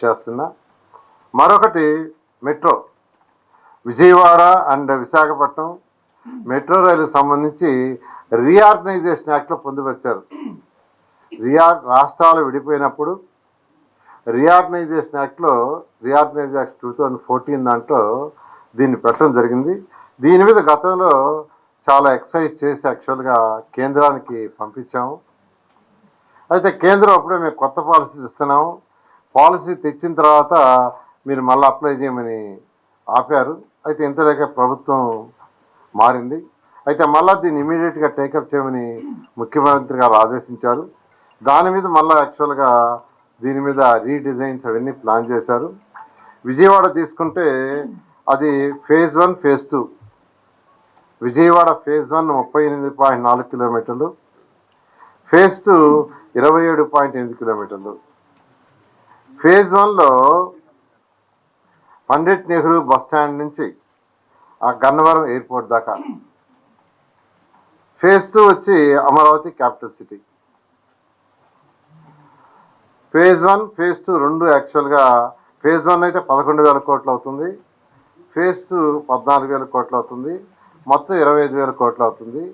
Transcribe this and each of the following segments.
Request చేస్తున్నా. మరొకటి metro. Vijayawada and Visakhapatnam metro రైలుకు సంబంధించి రీఆర్గనైజేషన్ యాక్ట్లో పొందుపరిచారు. రీఆర్ రాష్ట్రాలు విడిపోయినప్పుడు రీఆర్గనైజేషన్ యాక్ట్లో reorganisation act two thousand fourteen దాంట్లో దీన్ని పెట్టడం జరిగింది. దీని మీద గతంలో చాలా ఎక్సర్సైజ్ చేసి యాక్చువల్గా కేంద్రానికి పంపించాము. అయితే కేంద్రం అప్పుడే మేము కొత్త పాలసీలు ఇస్తున్నాము. పాలసీ తెచ్చిన తర్వాత మీరు మళ్ళీ అప్లై చేయమని ఆపారు. అయితే ఇంతలోకే ప్రభుత్వం మారింది. అయితే మళ్ళీ దీన్ని ఇమీడియట్గా టేకప్ చేయమని ముఖ్యమంత్రి గారు ఆదేశించారు. దాని మీద మళ్ళీ యాక్చువల్గా దీని మీద రీడిజైన్స్ అవన్నీ ప్లాన్ చేశారు. విజయవాడ తీసుకుంటే అది phase one phase two. Vijayawada phase one ముప్పై ఎనిమిది పాయింట్ నాలుగు కిలోమీటర్లు. ఫేజ్ టూ ఇరవై ఏడు పాయింట్ ఎనిమిది కిలోమీటర్లు. ఫేజ్ వన్లో పండిట్ నెహ్రూ బస్ స్టాండ్ నుంచి ఆ గన్నవరం ఎయిర్పోర్ట్ దాకా. ఫేజ్ టూ వచ్చి Amaravati capital city. Phase one phase two రెండు యాక్చువల్గా ఫేజ్ వన్ అయితే పదకొండు వేల కోట్లు అవుతుంది. ఫేజ్ టూ పద్నాలుగు వేల కోట్లు అవుతుంది. మొత్తం ఇరవై ఐదు వేల కోట్లు అవుతుంది.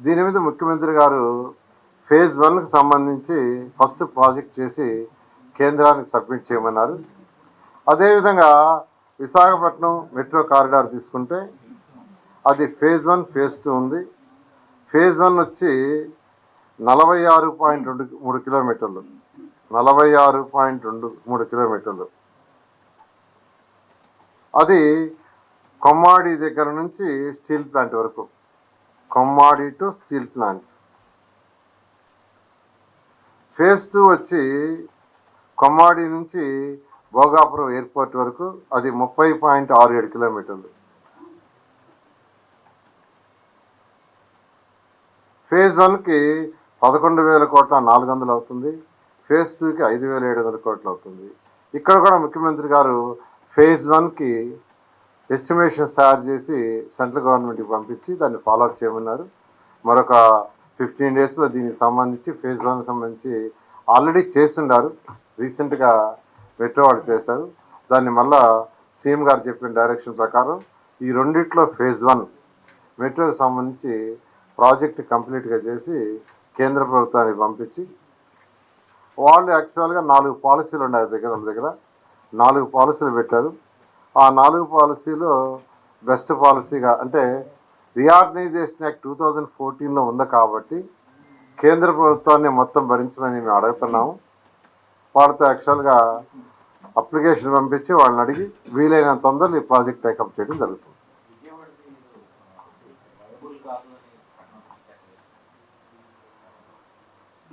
దీని మీద ముఖ్యమంత్రి గారు ఫేజ్ వన్కి సంబంధించి ఫస్ట్ ప్రాజెక్ట్ చేసి కేంద్రానికి సబ్మిట్ చేయమన్నారు. అదేవిధంగా విశాఖపట్నం మెట్రో కారిడార్ తీసుకుంటే అది ఫేజ్ వన్ ఫేజ్ టూ ఉంది. ఫేజ్ వన్ వచ్చి నలభై ఆరు పాయింట్ రెండు మూడు కిలోమీటర్లు. నలభై ఆరు పాయింట్ రెండు మూడు కిలోమీటర్లు. అది కొమ్మాడి దగ్గర నుంచి స్టీల్ ప్లాంట్ వరకు. Kommadi to steel plant. Phase two వచ్చి కొమ్మాడి నుంచి భోగాపురం ఎయిర్పోర్ట్ వరకు అది ముప్పై పాయింట్ ఆరు ఏడు కిలోమీటర్లు. ఫేజ్ వన్కి పదకొండు వేల కోట్ల నాలుగు వందలు అవుతుంది. ఫేజ్ టూకి ఐదు వేల ఏడు వందల కోట్లు అవుతుంది. ఇక్కడ కూడా ముఖ్యమంత్రి గారు ఫేజ్ వన్కి ఎస్టిమేషన్స్ తయారు చేసి సెంట్రల్ గవర్నమెంట్కి పంపించి దాన్ని ఫాలో అప్ చేయమన్నారు. మరొక ఫిఫ్టీన్ డేస్లో దీనికి సంబంధించి ఫేజ్ వన్ సంబంధించి ఆల్రెడీ చేస్తున్నారు రీసెంట్గా మెట్రో వాళ్ళు చేశారు. దాన్ని మళ్ళా సీఎం గారు చెప్పిన డైరెక్షన్ ప్రకారం ఈ రెండిట్లో ఫేజ్ వన్ మెట్రోకి సంబంధించి ప్రాజెక్ట్ కంప్లీట్గా చేసి కేంద్ర ప్రభుత్వానికి పంపించి వాళ్ళు యాక్చువల్గా నాలుగు పాలసీలు ఉన్నాయి దగ్గర వాళ్ళ దగ్గర నాలుగు పాలసీలు పెట్టారు. ఆ నాలుగు పాలసీలో బెస్ట్ పాలసీగా అంటే రీఆర్గనైజేషన్ యాక్ట్ టూ థౌజండ్ ఫోర్టీన్లో ఉంది కాబట్టి కేంద్ర ప్రభుత్వాన్ని మొత్తం భరించమని మేము అడుగుతున్నాము. వాళ్ళతో యాక్చువల్గా అప్లికేషన్ పంపించి వాళ్ళని అడిగి వీలైనంత తొందరలో ఈ ప్రాజెక్ట్ టేకప్ చేయడం జరుగుతుంది.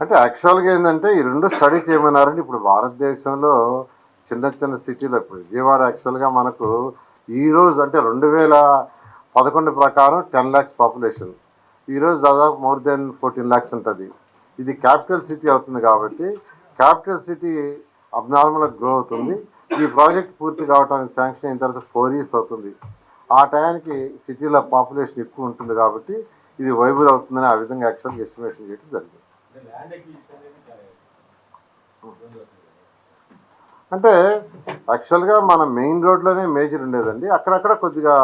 అంటే యాక్చువల్గా ఏంటంటే ఈ రెండు స్టడీ చేయమన్నారంటే ఇప్పుడు భారతదేశంలో చిన్న చిన్న సిటీలో ఇప్పుడు విజయవాడ యాక్చువల్గా మనకు ఈ రోజు అంటే రెండు వేల పదకొండు ప్రకారం టెన్ ల్యాక్స్ పాపులేషన్ ఈరోజు దాదాపు మోర్ దెన్ ఫోర్టీన్ ల్యాక్స్ ఉంటుంది. ఇది క్యాపిటల్ సిటీ అవుతుంది కాబట్టి క్యాపిటల్ సిటీ అబ్నార్మల్గా గ్రో అవుతుంది ఈ ప్రాజెక్ట్ పూర్తి కావడానికి శాంక్షన్ అయిన తర్వాత ఫోర్ ఇయర్స్ అవుతుంది. ఆ టయానికి సిటీలో పాపులేషన్ ఎక్కువ ఉంటుంది కాబట్టి ఇది వైబుల్ అవుతుందని ఆ విధంగా యాక్చువల్గా ఎస్టిమేషన్ చేయడం జరిగింది. అంటే యాక్చువల్గా మన మెయిన్ రోడ్లోనే మేజర్ ఉండేదండి. అక్కడక్కడ కొద్దిగా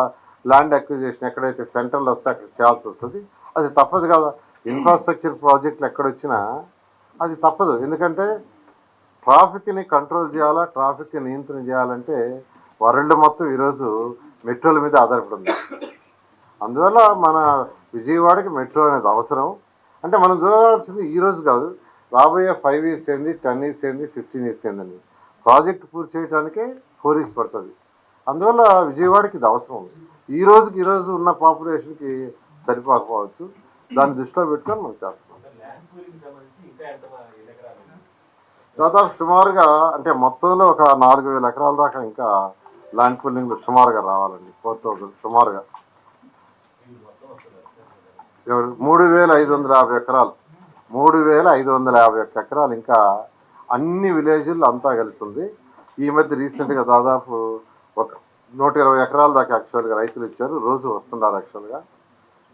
ల్యాండ్ అక్విజేషన్ ఎక్కడైతే సెంటర్లో వస్తే అక్కడ చేయాల్సి వస్తుంది. అది తప్పదు కదా. ఇన్ఫ్రాస్ట్రక్చర్ ప్రాజెక్టులు ఎక్కడొచ్చినా అది తప్పదు. ఎందుకంటే ట్రాఫిక్ని కంట్రోల్ చేయాలా ట్రాఫిక్ని నియంత్రణ చేయాలంటే వరల్డ్ మొత్తం ఈరోజు మెట్రోల మీద ఆధారపడింది అందువల్ల మన విజయవాడకి మెట్రో అనేది అవసరం. అంటే మనం చూడాల్సింది ఈ రోజు కాదు రాబోయే ఫైవ్ ఇయర్స్ ఏంది టెన్ ఇయర్స్ ఏంది ఫిఫ్టీన్ ఇయర్స్ ఏందని. ప్రాజెక్ట్ పూర్తి చేయడానికే ఫోర్ ఇయర్స్ పడుతుంది. అందువల్ల విజయవాడకి ఇది అవసరం. ఈ రోజుకి ఈరోజు ఉన్న పాపులేషన్కి సరిపోకపోవచ్చు. దాన్ని దృష్టిలో పెట్టుకొని మనం చేస్తాం దాదాపు సుమారుగా అంటే మొత్తంలో ఒక నాలుగు వేల ఎకరాల దాకా ఇంకా ల్యాండ్ పూలింగ్ సుమారుగా రావాలండి. ఫోర్ థౌసండ్ సుమారుగా. మూడు వేల ఐదు వందల యాభై ఎకరాలు. మూడు వేల ఐదు వందల యాభై ఒక్క ఎకరాలు. ఇంకా అన్ని విలేజ్లు అంతా కలిసింది ఈ మధ్య రీసెంట్గా దాదాపు ఒక నూట ఇరవై ఎకరాల దాకా యాక్చువల్గా రైతులు ఇచ్చారు. రోజు వస్తున్నారు యాక్చువల్గా.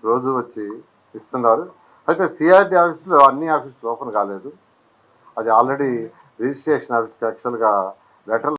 రోజు వచ్చి ఇస్తున్నారు. అయితే సిఆర్డి ఆఫీసులో అన్ని ఆఫీసులు ఓపెన్ కాలేదు. అది ఆల్రెడీ రిజిస్ట్రేషన్ ఆఫీస్కి యాక్చువల్గా లెటర్